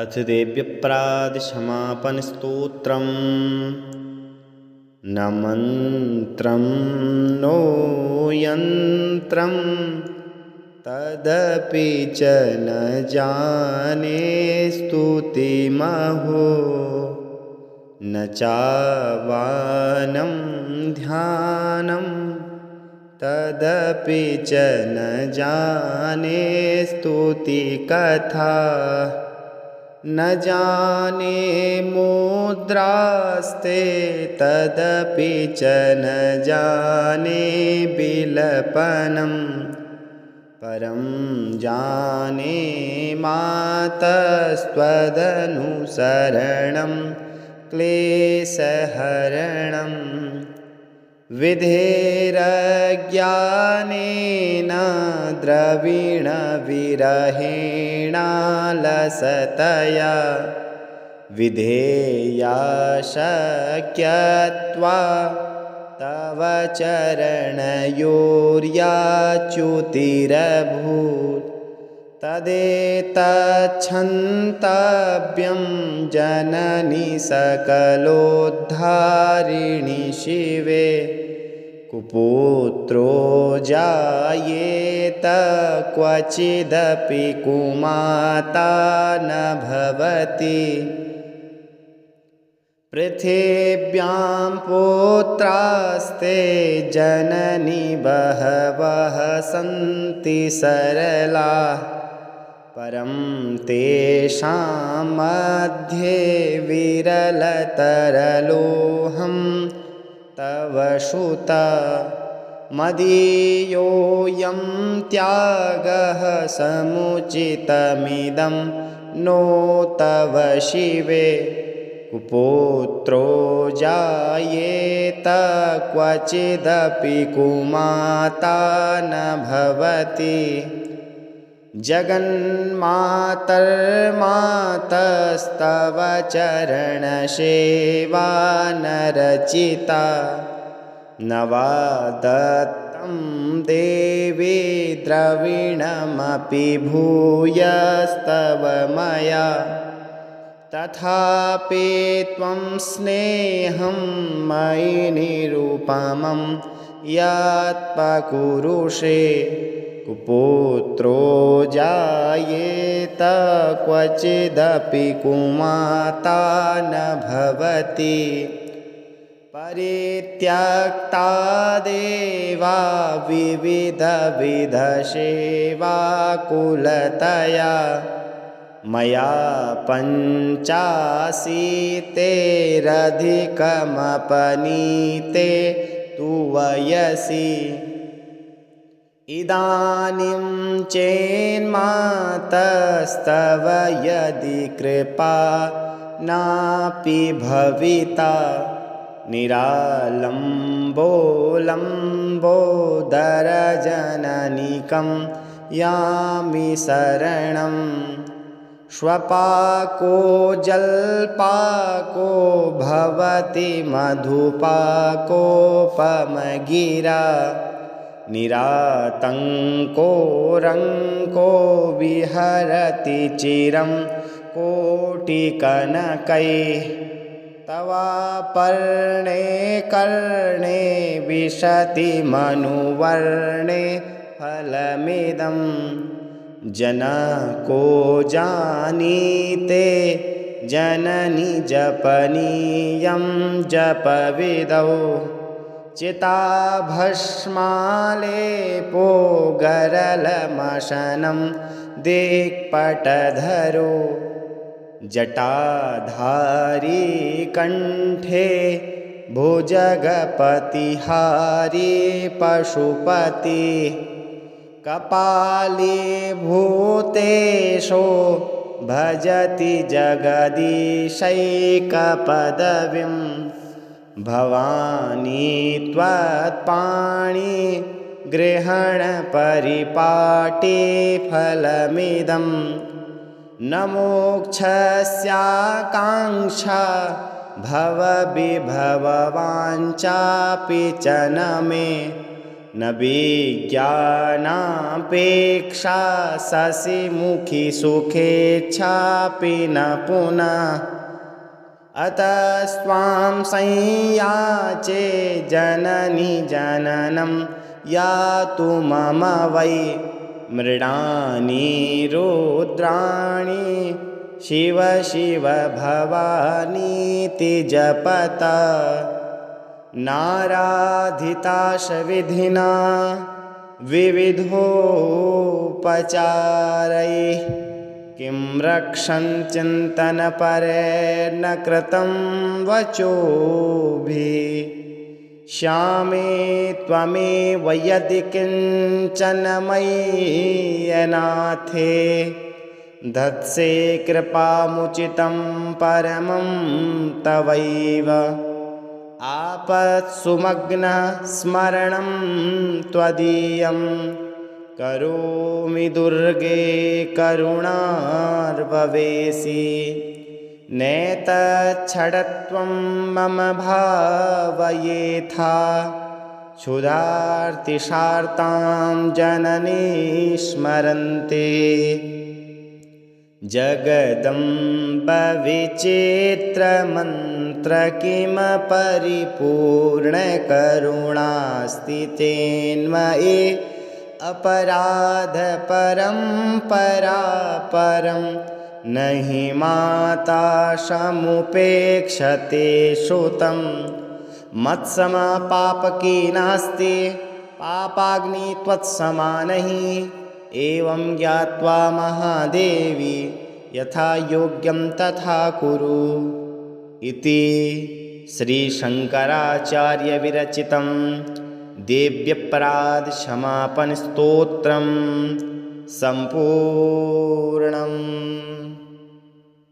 अथ देव्यप्रादिशमापनस्तोत्रम् न मन्त्रं नो यन्त्रं तदपि च न जाने स्तुतिमहो न चावानं ध्यानं तदपि च न जाने स्तुतिकथा न जाने मुद्रास्ते तदपि च न जाने बिलपनं परं जाने मातस्त्वदनुसरणं क्लेशहरणम् विधेरज्ञानेन द्रविणविरहेणालसतया। विधेया शक्यत्वा तव चरणयोर्याच्युतिरभूत्। तदेतच्छन्तव्यं जननि सकलोद्धारिणि शिवे कुपुत्रो जायेत क्वचिदपि कुमाता न भवति। पृथिव्यां पुत्रास्ते जननि बहवः सन्ति सरलाः। परं तेषां मध्ये विरलतरलोऽहं तव श्रुता। मदीयोऽयं त्यागः समुचितमिदं नो तव शिवे। कुपुत्रो जायेत क्वचिदपि कुमाता न भवति जगन्मातर्मातस्तव चरणसेवा न रचिता न वा दत्तं देवी द्रविणमपि भूयस्तव मया। तथापि त्वं स्नेहं मयि निरुपमं यत्पकुरुषे कुपुत्रो जायेत क्वचिदपि कुमाता न भवति। परित्यक्ता देवा विविधविधसेवाकुलतया। मया पञ्चाशीतेरधिकमपनीते तु वयसि इदानीं चेन्मातस्तव यदि कृपा नापि भविता निरालम्बोलम्बोदरजननिकं यामि शरणं। श्वपाको जल्पाको भवति मधुपाकोपमगिरा निरातङ्को रङ्को विहरति चिरं कोटिकनकैः तवापर्णे कर्णे विशति मनुवर्णे फलमिदं जनको जानीते जननि जपनीयं जपविदौ चिताभस्मालेपो गरलमशनं दिक्पटधरो जटाधारी कण्ठे भुजगपतिहारी पशुपति कपालीभूतेशो भजति जगदीशैकपदवीं भवानी त्वत्पाणि गृहणपरिपाटे फलमिदं। न मोक्षस्याकाङ्क्षा भवविभववाञ्चापि च न मे। न विज्ञानापेक्षा शशिमुखि सुखेच्छापि न पुनः अतस्त्वां संयाचे जननि जननं यातु मम वै मृडानि रुद्राणि। शिव शिव भवानीति जपत नाराधिताशविधिना विविधोपचारैः किं रक्षञ्चिन्तनपरेण कृतं वचोभिः? श्यामे त्वमेव यदि किञ्चन मय्यनाथे। धत्से कृपामुचितं परमं तवैव। आपत्सुमग्नः स्मरणं त्वदीयं करोमि दुर्गे करुणार्भवेसि। नेतच्छडत्वं मम भावयेथा। क्षुधार्तिशार्तां जननी स्मरन्ते। जगदम्बविचित्रमन्त्र किम परिपूर्णकरुणास्ति तेन्मये अपराधपरम्परापरं न हि माता समुपेक्षते श्रुतं। मत्समपापकी नास्ति पापाग्नि त्वत्समानहि एवं ज्ञात्वा महादेवी यथा योग्यं तथा कुरु। इति श्रीशङ्कराचार्यविरचितं देव्यपराधक्षमापणस्तोत्रं सम्पूर्णम्